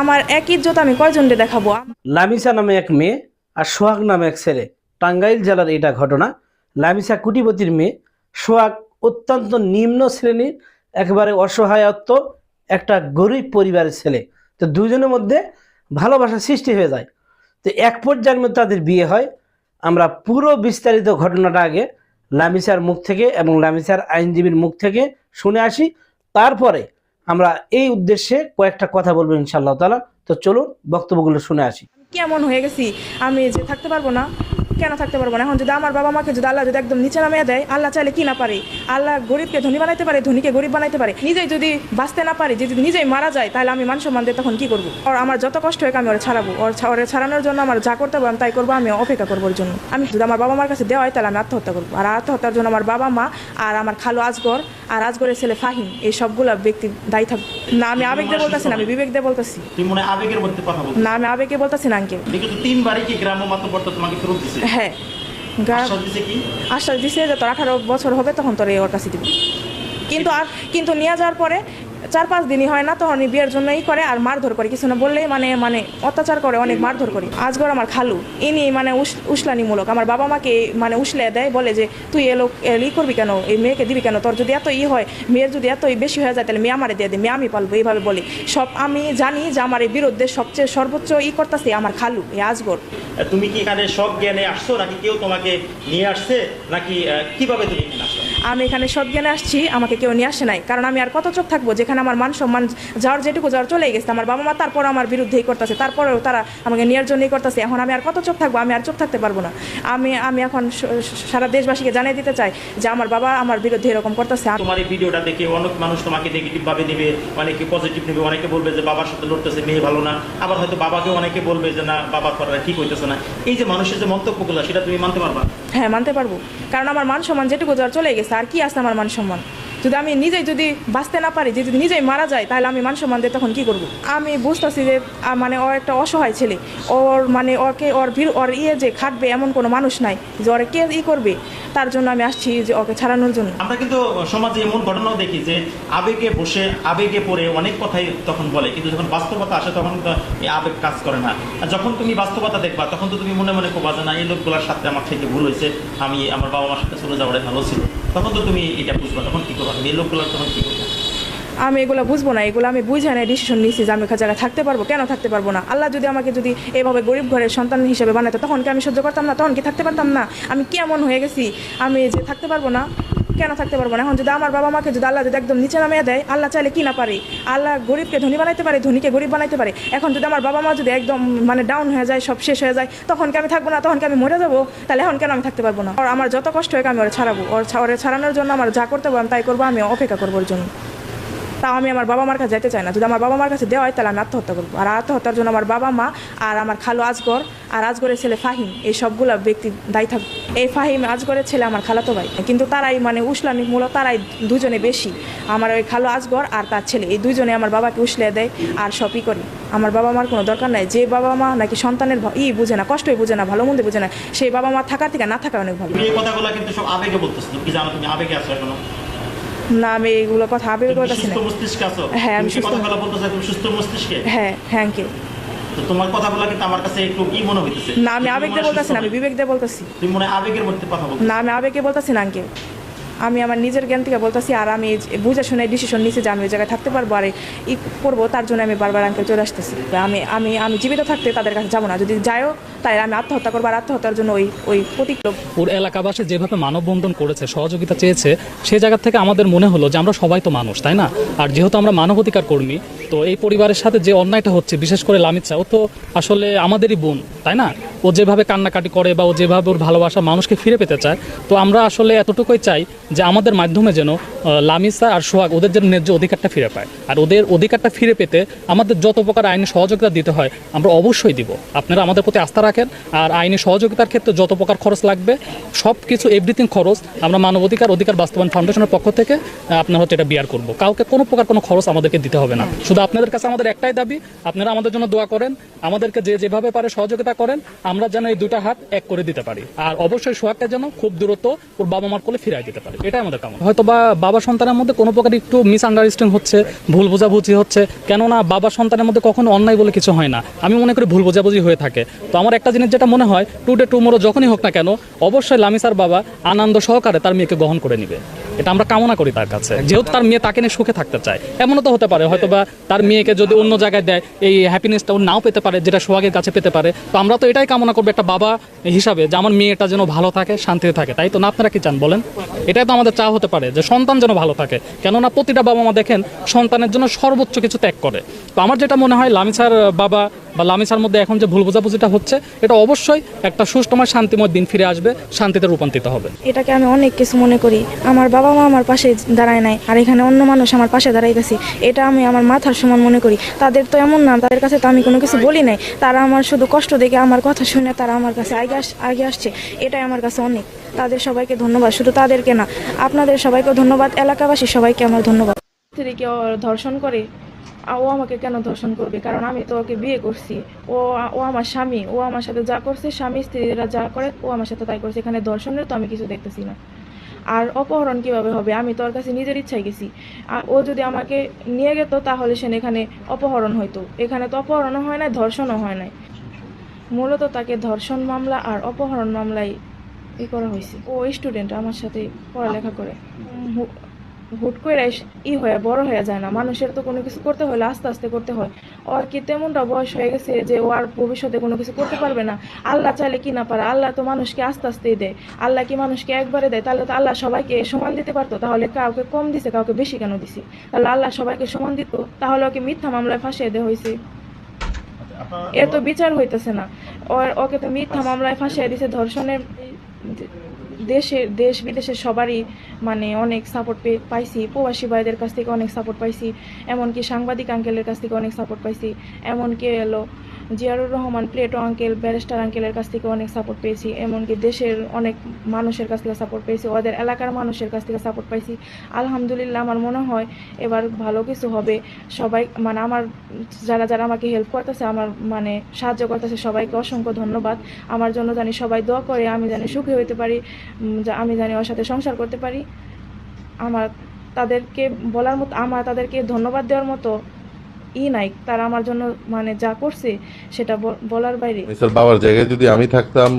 আমার এক ইজ্জত আমি কয়জনকে দেখাবো? লামিসা নামে এক মেয়ে আর সোহাগ নামে এক ছেলে। টাঙ্গাইল জেলার এটা ঘটনা। লামিসা কুটিপতির মেয়ে, সোহাগ অত্যন্ত নিম্ন শ্রেণির, একেবারে অসহায়ত্ব, একটা গরিব পরিবারের ছেলে। তো দুজনের মধ্যে ভালোবাসা সৃষ্টি হয়ে যায়। তো এক পর্যায়ের মধ্যে তাদের বিয়ে হয়। আমরা পুরো বিস্তারিত ঘটনাটা আগে লামিসার মুখ থেকে এবং লামিসার আইনজীবীর মুখ থেকে শুনে আসি। তারপরে আমরা এই উদ্দেশ্যে কয়েকটা কথা বলব ইনশাআল্লাহ তালা তো চলুন বক্তব্যগুলো শুনে আসি। কেমন হয়ে গেছি? আমি যে থাকতে পারব না কেন থাকতে পারব না? এখন যদি আমার বাবা মাকে যদি আল্লাহ যদি একদম নিচে নামিয়ে দেয় আল্লাহ চাইলে কি না পারে? আল্লাহ গরিবকে ধনী বানাইতে পারে ধনীকে গরিব বানাইতে পারে। নিজেই যদি বাঁচতে না পারি যদি নিজেই মারা যায় তাহলে আমি মান সম্মান দিয়ে তখন কি করব? আর আমার যত কষ্ট হোক আমি ওরা ছাড়াবো। ওর ওরে ছাড়ানোর জন্য আমার যা করতে হবে আমি তাই করব আমি অপেক্ষা করব ওর জন্য। আমি যদি আমার বাবা মার কাছে দেওয়া হয় তাহলে আমি আত্মহত্যা করব। আর আত্মহত্যার জন্য আমার বাবা মা আর আমার খালো আজগর আর আজগরের ছেলে ফাহিম এই সবগুলো ব্যক্তি দায়ী থাকবে না আমি আবেগ দিয়ে বলতেছি না আমি বিবেক দিয়ে বলতেছি। হয় না আমি আবেগে বলতেছি না আঙ্কেল। তিনবারই কি গ্রাম্য মাতব্বর তোমাকে ফেরত দিছে? হ্যাঁ। আশ্বাস দিছে যে তোর আঠারো বছর হবে তখন তোর এই ওর কাছে দিবি। কিন্তু আর কিন্তু নিয়ে যাওয়ার পরে চার পাঁচ দিনই হয় না, তখন বিয়ের জন্যই করে আর মারধর করে। কিছু না বললেই মানে মানে অত্যাচার করে, অনেক মারধর করে। আজগর আমার খালু। ইনি মানে উস- উসলানিমূলক। আমার বাবা মাকে মানে উসলে দেয়, বলে যে, তুই এ লোক ই করবি কেন? এই মেয়েকে দিবি কেন? তোর যদি এত ই হয়, মেয়ের যদি এত ই বেশি হয়ে যায়, তাহলে মেয়ে আমারে দিয়ে দে, মেয়ে আমি পালবো। এইভাবে বলে। সব আমি জানি যে, আমার এই বিরুদ্ধে সবচেয়ে সর্বোচ্চ ই করতেছে আমার খালু, এই আজগর। তুমি কি এখানে সব জ্ঞানে আসছো, নাকি কেউ তোমাকে নিয়ে আসছে? নাকি কীভাবে তুমি আমি এখানে সজ্ঞানে আসছি আমাকে কেউ নিয়ে আসে নাই। কারণ আমি আর কত চোখ থাকব? যেখানে আমার মান সম্মান যাওয়ার যেটুকু যাওয়ার চলে গেছে। আমার বাবা মা তারপর আমার বিরুদ্ধেই করতেছে তারপরেও তারা আমাকে নেওয়ার জন্যই করতেছে। এখন আমি আর কত চোখ থাকব? আমি আর চোখ থাকতে পারব না। আমি আমি এখন সারা দেশবাসীকে জানিয়ে দিতে চাই যে আমার বাবা আমার বিরুদ্ধে এরকম করতেছে। তোমার এই ভিডিওটা দেখে অনেক মানুষ তোমাকে নেগেটিভ ভাবে নেবে অনেকে পজিটিভ নেবে অনেকে বলবে যে বাবার সাথে লড়তেছে মেয়ে ভালো না। আবার হয়তো বাবাকে অনেকে বলবে যে না বাবা করাটা ঠিক হইতেছে না। এই যে মানুষের যে মন্তব্যগুলো সেটা তুমি মানতে পারবা? হ্যাঁ মানতে পারব। কারণ আমার মান সম্মান যেটুকু যাওয়ার চলে গেছে। আর কি আছে আমার মান সম্মান? যদি আমি নিজেই যদি বাঁচতে না পারি যে যদি নিজেই মারা যায়, তাহলে আমি মান সম্মান দিয়ে তখন কি করব? আমি বুঝতেছি যে মানে ও একটা অসহায় ছেলে। ওর মানে ওকে, ওর ভিড়, ওর ইয়ে যে খাটবে এমন কোনো মানুষ নাই যে ওরে কে ই করবে। তার জন্য আমি আসছি যে ওকে ছাড়ানোর জন্য। আমরা কিন্তু সমাজে এমন ঘটনাও দেখি যে, আবেগে বসে, আবেগে পড়ে অনেক কথাই তখন বলে। কিন্তু যখন বাস্তবতা আসে, তখন এই আবেগ কাজ করে না। যখন তুমি বাস্তবতা দেখবা, তখন তো তুমি মনে মনে করবা যে, না, এই লোকগুলোর সাথে আমার থেকে ভুল হয়েছে। আমি, আমার বাবা মার সাথে চলে যাওয়াটাই ভালো ছিল। তখন তো তুমি এটা তখন এই তখন আমি এগুলো বুঝব না, এগুলো আমি বুঝে না ডিসিশন নিয়েছি যে আমি ওখানে জায়গায় থাকতে পারব, কেন থাকতে পারব না? আল্লাহ যদি আমাকে যদি এভাবে গরিব ঘরের সন্তান হিসেবে বানাতো তখন কি আমি সহ্য করতাম না? তখন কি থাকতে পারতাম না? আমি কেমন হয়ে গেছি? আমি যে থাকতে পারব না? কেন থাকতে পারব না? এখন যদি আমার বাবা মাকে যদি আল্লাহ যদি একদম নিচে নামিয়ে দেয়, আল্লাহ চাইলে কি না পারে? আল্লাহ গরিবকে ধনী বানাইতে পারে, ধনীকে গরিব বানাইতে পারে। এখন যদি আমার বাবা মা যদি একদম মানে ডাউন হয়ে যায়, সব শেষ হয়ে যায়, তখন কি আমি থাকব না? তখন কি আমি মরে যাব? তাহলে এখন কেন আমি থাকতে পারব না? আর আমার যত কষ্ট হোক আমি ওরা ছাড়াবো। ওর ছাড়ানোর জন্য আমার যা করতে পারব আমি তাই করব, আমি অপেক্ষা করব ওর জন্য। তাও আমি আমার বাবা মার কাছে যেতে চাই না। যদি আমার বাবা মার কাছে দেওয়া হয়, তাহলে আমি আত্মহত্যা করব। আর আত্মহত্যার জন্য আমার বাবা মা আর আমার খালো আজগর আর আজগরের ছেলে ফাহিম, এই সবগুলো ব্যক্তি দায়ী থাকবে এই ফাহিম আজগরের ছেলে আমার খালাতো ভাই। কিন্তু তারাই মানে উসলানি মূলত তারাই দুজনে বেশি। আমার ওই খালো আজগর আর তার ছেলে, এই দুজনে আমার বাবাকে উসলে দেয় আর সবই করে। আমার বাবা মার কোনো দরকার নাই। যে বাবা মা নাকি সন্তানের ই বুঝে না, কষ্টই বুঝে না, ভালো মন্দ বুঝে না, সেই বাবা মা থাকার থেকে না থাকা অনেক ভালো। কথাগুলো কিন্তু সব আবেগে বলতেছো। কি জানো তুমি? আবেগে আছো এখনও? না আমি এইগুলো কথা আবেগ তুমি করতেছি না। হ্যাঁ, আমি সুস্থ- সুস্থ মস্তিষ্কে? হ্যাঁ থ্যাংক ইউ তোমার কথাগুলো কিন্তু আমার কাছে একটু কি মনে হইতেছে? না আমি আবেগ দিয়ে বলতাছি না আমি বিবেক দিয়ে বলতাছি। তুমি মনে আবেগের মধ্যে কথা বলছো না আমি আবেগে বলতাছি না আঙ্কেল আমি আমার নিজের জ্ঞান থেকে বলতেছি, আর আমি বুঝে শুনে ডিসিশন নিয়েছি যে আমি ওই জায়গায় থাকতে পারব, আর ই করব, তার জন্য আমি বারবার আঙ্কেল চলে আসতেছি। আমি আমি আমি জীবিত থাকতে তাদের কাছে যাব না। যদি যায়ও তাই আমি আত্মহত্যা করব, আর আত্মহত্যার জন্য ওই ওই প্রতিক্রিয়া ওর এলাকাবাসী যেভাবে মানববন্ধন করেছে, সহযোগিতা চেয়েছে সেই জায়গা থেকে আমাদের মনে হলো যে আমরা সবাই তো মানুষ, তাই না? আর যেহেতু আমরা মানবাধিকার কর্মী, তো এই পরিবারের সাথে যে অন্যায়টা হচ্ছে, বিশেষ করে লামিচা ও তো আসলে আমাদেরই বোন, তাই না? ও যেভাবে কান্নাকাটি করে বা ও যেভাবে ওর ভালোবাসা মানুষকে ফিরে পেতে চায়, তো আমরা আসলে এতটুকুই চাই যে আমাদের মাধ্যমে যেন লামিসা আর সোহাগ ওদের যেন ন্যায্য অধিকারটা ফিরে পায়। আর ওদের অধিকারটা ফিরে পেতে আমাদের যত প্রকার আইনি সহযোগিতা দিতে হয়, আমরা অবশ্যই দিব। আপনারা আমাদের প্রতি আস্থা রাখেন, আর আইনি সহযোগিতার ক্ষেত্রে যত প্রকার খরচ লাগবে সব কিছু এভরিথিং খরচ, আমরা মানবাধিকার, অধিকার বাস্তবায়ন ফাউন্ডেশনের পক্ষ থেকে আপনার হচ্ছে এটা বিয়ার করব। কাউকে কোনো প্রকার কোনো খরচ আমাদেরকে দিতে হবে না। শুধু আপনাদের কাছে আমাদের একটাই দাবি, আপনারা আমাদের জন্য দোয়া করেন, আমাদেরকে যে যেভাবে পারে সহযোগিতা করেন, আমরা যেন এই দুটা হাত এক করে দিতে পারি। আর অবশ্যই সোহাগটা যেন খুব দ্রুত ওর বাবা মার কোলে ফিরাই দিতে পারি। এটাই আমাদের কামনা। হয়তো বা বাবা সন্তানের মধ্যে কোনো প্রকার একটু মিস আন্ডারস্ট্যান্ডিং হচ্ছে, ভুল বোঝাবুঝি হচ্ছে। কেননা বাবা সন্তানের মধ্যে কখনো অন্যায় বলে কিছু হয় না। আমি মনে করি ভুল বোঝাবুঝি হয়ে থাকে। তো আমার একটা জিনিস যেটা মনে হয় টুডে টুমোরো যখনই হোক না কেন, অবশ্যই লামিসার বাবা আনন্দ সহকারে তার মেয়েকে গ্রহণ করে নিবে। এটা আমরা কামনা করি তার কাছে। যেহেতু তার মেয়ে তাকে নিয়ে সুখে থাকতে চায়। এমনও তো হতে পারে হয়তো বা তার মেয়েকে যদি অন্য জায়গায় দেয় এই হ্যাপিনেসটা ও নাও পেতে পারে যেটা সোহাগের কাছে পেতে পারে। তো আমরা তো এটাই কামনা করব একটা বাবা হিসাবে যে আমার মেয়েটা যেন ভালো থাকে শান্তিতে থাকে। তাই তো না? আপনারা কি চান বলেন? এটাই তো আমাদের চা হতে পারে যে সন্তান যেন ভালো থাকে। কেননা প্রতিটা বাবা মা দেখেন সন্তানের জন্য সর্বোচ্চ কিছু ত্যাগ করে। তো আমার যেটা মনে হয় লামিসার বাবা বা লামিসার মধ্যে এখন যে ভুল বোঝাবুঝিটা হচ্ছে এটা অবশ্যই একটা সুষ্ঠময় শান্তিময় দিন ফিরে আসবে শান্তিতে রূপান্তরিত হবে। এটাকে আমি অনেক কিছু মনে করি। আমার বাবা মা আমার পাশে দাঁড়ায় নাই আর এখানে অন্য মানুষ আমার পাশে দাঁড়াইতেছি। এটা আমি আমার মাথার সমান মনে করি। তাদের তো এমন না তাদের কাছে তো আমি কোনো কিছু বলি নাই। তারা আমার শুধু কষ্ট দেখে আমার কথা শুনে তারা আমার কাছে আগে আস আগে আসছে। এটাই আমার কাছে অনেক। তাদের সবাইকে ধন্যবাদ। শুধু তাদেরকে না আপনাদের সবাইকে ধন্যবাদ। এলাকাবাসী সবাইকে আমার ধন্যবাদ। স্ত্রীকে ধর্ষণ করে ও আমাকে কেন ধর্ষণ করবে? কারণ আমি তো ওকে বিয়ে করছি। ও ও আমার স্বামী। ও আমার সাথে যা করছে, স্বামী স্ত্রীরা যা করে, ও আমার সাথে তাই করছে। এখানে ধর্ষণের তো আমি কিছু দেখতেছি না। আর অপহরণ কীভাবে হবে? আমি তো ওর কাছে নিজের ইচ্ছায় গেছি। আর ও যদি আমাকে নিয়ে যেত তাহলে সে এখানে অপহরণ হইতো। এখানে তো অপহরণও হয় নাই, ধর্ষণও হয় নাই। মূলত তাকে ধর্ষণ মামলা আর অপহরণ মামলায় ই করা হয়েছে ও স্টুডেন্ট আমার সাথে পড়ালেখা করে। হুট করে ই হয়ে, বড় হয়ে যায় না। মানুষের তো কোনো কিছু করতে হলে আস্তে আস্তে করতে হয়। ওর কি তেমনটা বয়স হয়ে গেছে যে ও আর ভবিষ্যতে কোনো কিছু করতে পারবে না? আল্লাহ চাইলে কি না পারে? আল্লাহ তো মানুষকে আস্তে আস্তেই দেয়। আল্লাহ কি মানুষকে একবারে দেয়? তাহলে তো আল্লাহ সবাইকে সমান দিতে পারতো। তাহলে কাউকে কম দিছে, কাউকে বেশি কেন দিছে? তাহলে আল্লাহ সবাইকে সমান দিত। তাহলে ওকে মিথ্যা মামলায় ফাঁসিয়ে দেওয়া হয়েছে এ তো বিচার হইতেছে না। ওর ওকে তো মিথ্যা মামলায় ফাঁসিয়ে দিছে ধর্ষণের দেশে দেশ বিদেশের সবারই মানে অনেক সাপোর্ট পাইছি। প্রবাসী ভাইদের কাছ থেকে অনেক সাপোর্ট পাইছি। এমনকি সাংবাদিক আঙ্কেলের কাছ থেকে অনেক সাপোর্ট পাইছি। এমনকি এলো Ziaur Rahman, Plato uncle, barrister আঙ্কেলের কাছ থেকে অনেক সাপোর্ট পেয়েছি, এমনকি দেশের অনেক মানুষের কাছ থেকে সাপোর্ট পেয়েছি, ওদের এলাকার মানুষের কাছ থেকে সাপোর্ট পাইছি। আলহামদুলিল্লাহ আমার মনে হয় এবার ভালো কিছু হবে। সবাই মানে আমার, যারা যারা আমাকে হেল্প করতেছে, আমার মানে সাহায্য করতেছে, সবাইকে অসংখ্য ধন্যবাদ। আমার জন্য জানি সবাই দোয়া করে, আমি জানি সুখী হইতে পারি আমি জানি ওর সাথে সংসার করতে পারি। আমার তাদেরকে বলার মতো, আমার তাদেরকে ধন্যবাদ দেওয়ার মতো ই নাই, তারা আমার জন্য মানে যা করছে, সেটা বলার বাইরে। মিস্টার বাবার জায়গায় যদি আমি থাকতাম,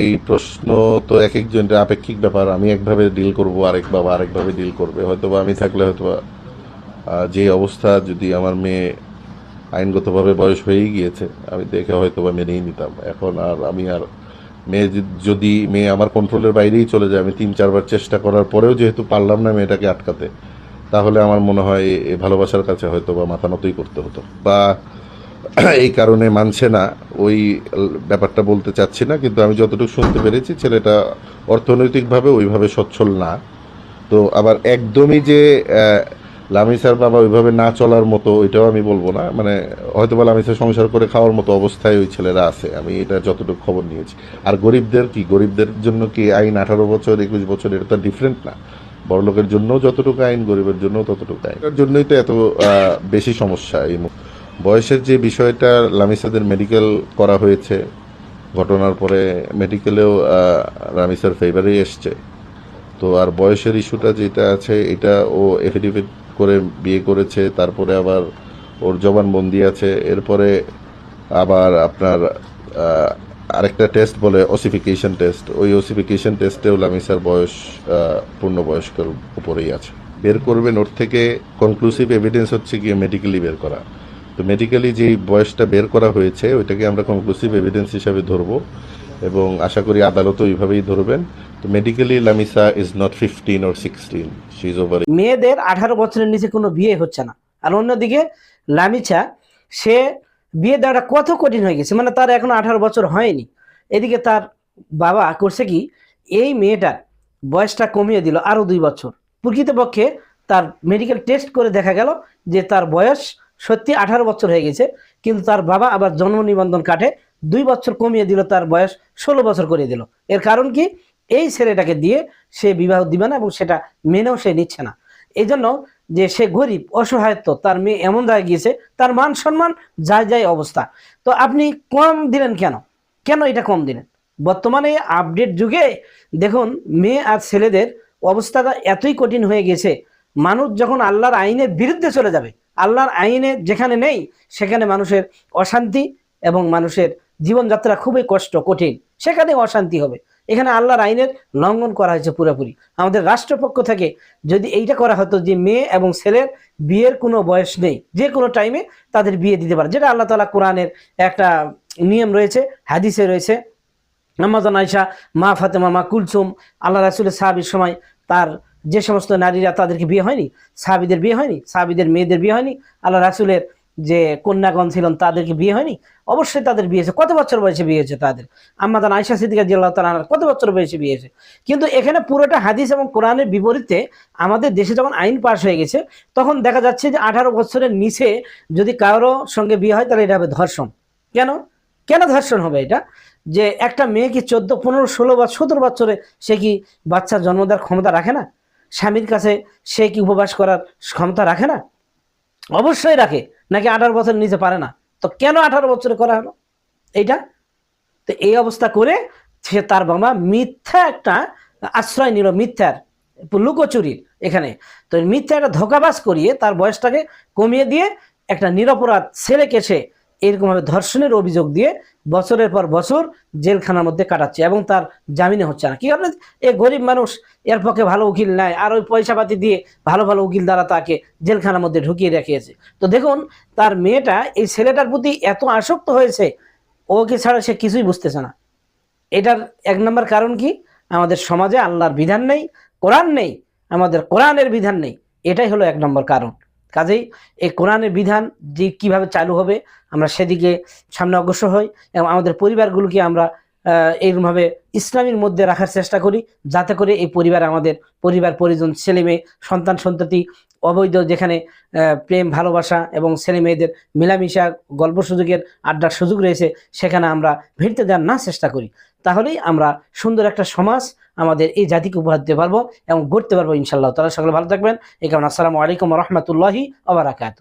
এই প্রশ্ন তো এক একজনের আপেক্ষিক ব্যাপার, আমি একভাবে ডিল করব, আরেক বাবা আরেকভাবে ডিল করবে হয়তো বা আমি থাকলে হয়তো যে অবস্থা যদি আমার মেয়ে আইনগতভাবে বয়স হয়েই গিয়েছে, আমি দেখে হয়তো বা মেনেই নিতাম। এখন আর আমি আর মেয়ে যদি মেয়ে আমার কন্ট্রোলের বাইরেই চলে যায়, আমি তিন চারবার চেষ্টা করার পরেও যেহেতু পারলাম না মেয়েটাকে আটকাতে তাহলে আমার মনে হয় ভালোবাসার কাছে হয়তো বা মাথা নতই করতে হতো। বা এই কারণে মানছে না। ওই ব্যাপারটা বলতে চাচ্ছি না, কিন্তু আমি যতটুকু শুনতে পেরেছি, ছেলেটা অর্থনৈতিকভাবে ওইভাবে সচ্ছল না। তো আবার একদমই যে লামিসার বাবা ওইভাবে না চলার মতো ওইটাও আমি বলব না। মানে হয়তো বা লামিসার সংসার করে খাওয়ার মতো অবস্থায় ওই ছেলেরা আছে। আমি এটা যতটুকু খবর নিয়েছি। আর গরিবদের কি? গরিবদের জন্য কি আইন আঠারো বছর, একুশ বছর, এটা তো ডিফারেন্ট না। বড়লোকের জন্য যতটুকু আইন, গরিবের জন্য ততটুকু আইন। এটার জন্যই তো এত বেশি সমস্যা এই বয়সের যে বিষয়টা লামিসাদের মেডিকেল করা হয়েছে, ঘটনার পরে মেডিকেলেও রামিসার ফেভারেই এসছে। তো আর বয়সের ইস্যুটা যেটা আছে, এটা ও এফিডেভিট করে বিয়ে করেছে, তারপরে আবার ওর জবানবন্দি আছে, এরপরে আবার আপনার আরেকটা টেস্ট বলে ওসিফিকেশন টেস্ট ওই ওসিফিকেশন টেস্টেও লামিসার বয়স পূর্ণবয়স্কের উপরেই আছে। বের করবেন ওর থেকে কনক্লুসিভ এভিডেন্স হচ্ছে গিয়ে মেডিকেলি বের করা। তো মেডিকেলি যে বয়সটা বের করা হয়েছে, ওইটাকে আমরা কনক্লুসিভ এভিডেন্স হিসাবে ধরবো এবং আশা করি আদালতও ওইভাবেই ধরবেন। তো medically Lamisa is not fifteen or sixteen she is over মেয়েদের আঠারো বছরের নিচে কোনো বিয়ে হচ্ছে না। আর অন্যদিকে লামিচা সে বিয়ে দেওয়াটা কত কঠিন হয়ে গেছে? মানে তার এখনও আঠারো বছর হয়নি। এদিকে তার বাবা করছে কি? এই মেয়েটার বয়সটা কমিয়ে দিল আরও দুই বছর। প্রকৃতপক্ষে তার মেডিকেল টেস্ট করে দেখা গেল যে তার বয়স সত্যি আঠারো বছর হয়ে গেছে, কিন্তু তার বাবা আবার জন্ম নিবন্ধন কাটে দুই বছর কমিয়ে দিল, তার বয়স ষোলো বছর করে দিল। এর কারণ কি? এই ছেলেটাকে দিয়ে সে বিবাহ দিবে না এবং সেটা মেনেও সে নিচ্ছে না। এই জন্য যে সে গরিব অসহায়ত্ব তার মেয়ে এমন জায়গায় গিয়েছে, তার মান সম্মান যায় যায় অবস্থা। তো আপনি কম দিলেন কেন? কেন এটা কম দিলেন? বর্তমানে আপডেট যুগে দেখুন, মেয়ে আর ছেলেদের অবস্থাটা এতই কঠিন হয়ে গেছে, মানুষ যখন আল্লাহর আইনের বিরুদ্ধে চলে যাবে, আল্লাহর আইনে যেখানে নেই, সেখানে মানুষের অশান্তি এবং মানুষের জীবনযাত্রা খুবই কষ্ট, কঠিন, সেখানে অশান্তি হবে। এখানে আল্লাহর আইনের লঙ্ঘন করা হয়েছে পুরোপুরি। আমাদের রাষ্ট্রপক্ষ থেকে যদি এইটা করা হতো যে মেয়ে এবং ছেলের বিয়ের কোনো বয়স নেই, যে কোনো টাইমে তাদের বিয়ে দিতে পারে, যেটা আল্লাহ তালা কোরআনের একটা নিয়ম রয়েছে, হাদিসে রয়েছে আমাজন আয়সা, মা ফাতেমা, মা কুলসুম, আল্লাহ রাসুলের সাহাবির সময় তার যে সমস্ত নারীরা তাদেরকে বিয়ে হয়নি, সাহাবিদের বিয়ে হয়নি, সাহাবিদের মেয়েদের বিয়ে হয়নি, আল্লাহ রাসুলের যে কন্যাগণ ছিলেন, তাদেরকে বিয়ে হয়নি? অবশ্যই তাদের বিয়ে কত বছর বয়সে বিয়ে হয়েছে তাদের? আমাদান আয়সা সিদ্দিকা জিল্লাহ তালা কত বছর বয়সে বিয়ে হয়েছে? কিন্তু এখানে পুরোটা হাদিস এবং কোরআনের বিপরীতে আমাদের দেশে যখন আইন পাশ হয়ে গেছে, তখন দেখা যাচ্ছে যে আঠারো বছরের নিচে যদি কারও সঙ্গে বিয়ে হয়, তাহলে এটা হবে ধর্ষণ। কেন? কেন ধর্ষণ হবে এটা? যে একটা মেয়ে কি চোদ্দ, পনেরো, ষোলো বা সতেরো বছরে সে কি বাচ্চার জন্ম দেওয়ার ক্ষমতা রাখে না? স্বামীর কাছে সে কি উপবাস করার ক্ষমতা রাখে না? অবশ্যই রাখে। নাকি আঠারো বছর নিচে পারে না? তো কেন আঠারো বছরে করা হলো? এইটা? তো এই অবস্থা করে সে তার বাবা মিথ্যা একটা আশ্রয় নিল, মিথ্যার লুকোচুরির এখানে। তো মিথ্যা একটা ধোকাবাস করিয়ে তার বয়সটাকে কমিয়ে দিয়ে একটা নিরপরাধ ছেলেকে সে এরকমভাবে ধর্ষণের অভিযোগ দিয়ে বছরের পর বছর জেলখানার মধ্যে কাটাচ্ছে এবং তার জামিনে হচ্ছে না। কি কারণে এ গরিব মানুষ, এর পক্ষে ভালো উকিল নেয় আর ওই পয়সাপাতি দিয়ে ভালো ভালো উকিল দ্বারা তাকে জেলখানার মধ্যে ঢুকিয়ে রেখেছে। তো দেখুন, তার মেয়েটা এই ছেলেটার প্রতি এত আসক্ত হয়েছে, ওকে ছাড়া সে কিছুই বুঝতেছে না। এটার এক নম্বর কারণ কি? আমাদের সমাজে আল্লাহর বিধান নেই, কোরআন নেই, আমাদের কোরআনের বিধান নেই। এটাই হলো এক নম্বর কারণ। কাজেই এই কোরআনের বিধান যে কীভাবে চালু হবে, আমরা সেদিকে সামনে অগ্রসর হই এবং আমাদের পরিবারগুলোকে আমরা এইরকমভাবে ইসলামের মধ্যে রাখার চেষ্টা করি যাতে করে এই পরিবার আমাদের পরিবার, পরিজন, ছেলেমেয়ে, সন্তান, সন্ততি অবৈধ যেখানে প্রেম, ভালোবাসা এবং ছেলে মেয়েদের মেলামেশা, গল্প সুযোগের আড্ডার সুযোগ রয়েছে, সেখানে আমরা ভিড়তে দেওয়ার না চেষ্টা করি। তাহলেই আমরা সুন্দর একটা সমাজ আমাদের এই জাতিকে উপহার দিতে পারব এবং গড়তে পারব ইনশাল্লাহ তারা সকলে ভালো থাকবেন। এই কারণে আসসালামু আলাইকুম রহমতুল্লাহি আবরাকাত